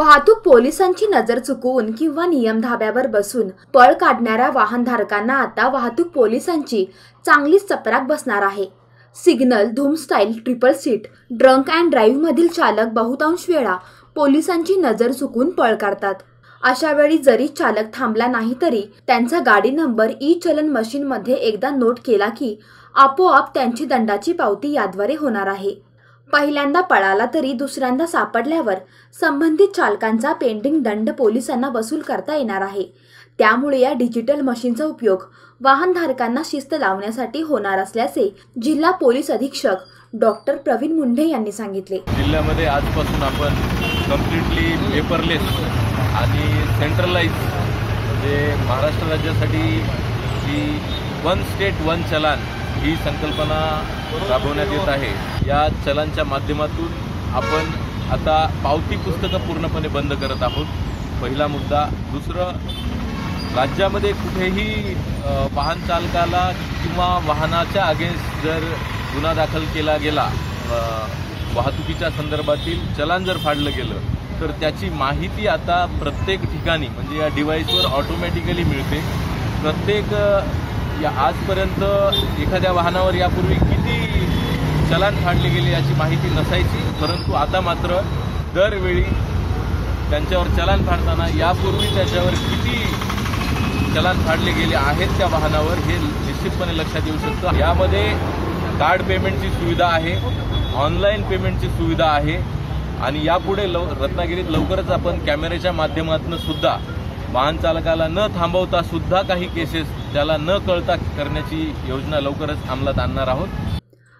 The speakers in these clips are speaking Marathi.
वाहतूक पोलिसांची नजर चुकवून किंवा नियम धाब्यावर बसून पळ काढणाऱ्या वाहनधारकांना आता वाहतूक पोलिसांची चांगलीच चपराक बसणार आहे. Signal Dhoom style triple seat drunk and ड्राईव्हमधील चालक बहुतांश वेळा पोलिसांची नजर चुकून पळ काढतात. अशा वेळी जरी चालक थांबला नाही तरी त्यांचा गाडी नंबर ई चलन मशीनमध्ये एकदा नोट केला की आपोआप त्यांची दंडाची पावती याद्वारे होणार आहे. पहिल्यांदा पळाला तरी दुसऱ्यांदा सापडल्यावर संबंधित चालकांचा पेंडिंग दंड पोलिसांना वसूल करता येणार आहे. त्यामुळे या डिजिटल मशीनचा उपयोग वाहनधारकांना शिस्त लावण्यासाठी होणार असल्याचे जिल्हा पोलीस अधीक्षक डॉक्टर प्रवीण मुंढे यांनी सांगितले. जिल्ह्यामध्ये आजपासून आपण कम्प्लिटली पेपरलेस आणि सेंट्रलाइज म्हणजे महाराष्ट्र राज्यासाठी वन स्टेट वन चलान ही संकल्पना राबवण्यात येत आहे. या चलांच्या माध्यमातून आपण आता पावती पुस्तकं पूर्णपणे बंद करत आहोत. पहिला मुद्दा. दुसरं राज्यामध्ये कुठेही वाहन चालकाला किंवा वाहनाच्या अगेन्स्ट जर गुन्हा दाखल केला गेला वाहतुकीच्या संदर्भातील चलान जर फाडलं गेलं तर त्याची माहिती आता प्रत्येक ठिकाणी म्हणजे या डिव्हाइसवर ऑटोमॅटिकली मिळते. प्रत्येक या आजपर्यंत एखाद्या वाहनावर यापूर्वी किती चलान फाडले गेले याची माहिती नसायची परंतु आता मात्र दरवेळी त्यांच्यावर चलान फाडताना यापूर्वी त्याच्यावर किती चलान फाडले गेले आहेत त्या वाहनावर हे निश्चितपणे लक्षात येऊ शकतं. यामध्ये कार्ड पेमेंटची सुविधा आहे ऑनलाईन पेमेंटची सुविधा आहे आणि यापुढे लव रत्नागिरीत लवकरच आपण कॅमेऱ्याच्या माध्यमातून सुद्धा वाहन चालकाला न थांबवता सुद्धा काही केसेस त्याला न कळता करण्याची योजना लवकरच अंमलात आणणार आहोत.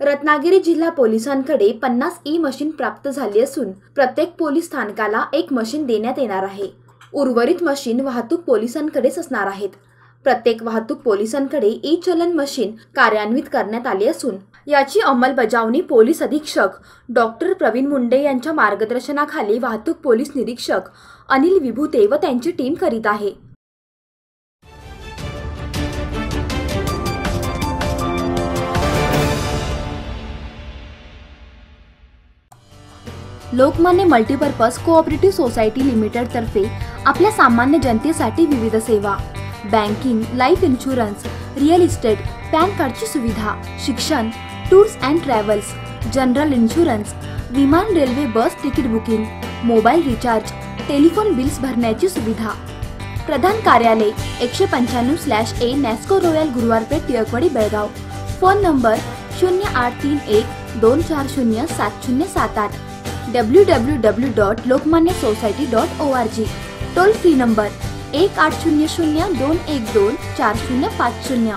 रत्नागिरी जिल्हा पोलिसांकडे पन्नास ई मशीन प्राप्त झाली असून प्रत्येक पोलीस स्थानकाला एक मशीन देण्यात येणार आहे. उर्वरित मशीन वाहतूक पोलिसांकडेच असणार आहेत. प्रत्येक वाहतूक पोलिसांकडे ई चलन मशीन कार्यान्वित करण्यात आली असून याची अंमलबजावणी पोलीस अधीक्षक डॉक्टर प्रवीण मुंडे यांच्या मार्गदर्शनाखाली वाहतूक पोलीस निरीक्षक अनिल विभूते व त्यांची टीम करीत आहे. लोकमान्य मल्टीपर्पज कोऑपरेटिव्ह सोसायटी लिमिटेडतर्फे आपल्या सामान्य जनतेसाठी विविध सेवा banking life insurance real estate PAN कार्डची सुविधा शिक्षण tours and travels general insurance विमान railway bus ticket booking mobile recharge telephone bills भरण्याची सुविधा. प्रधान कार्यालय एकशे पंच्याण्णव slash A Nasco royal Guruwarpeth Tilakwadi Belgaum. Phone number शून्य आठ तीन एक दोन चार शून्य सात शून्य सात आठ. W W W dot Lokmanya society dot O R G toll free number एक आठ शून्य शून्य दोन एक दोन चार शून्य पाच शून्य.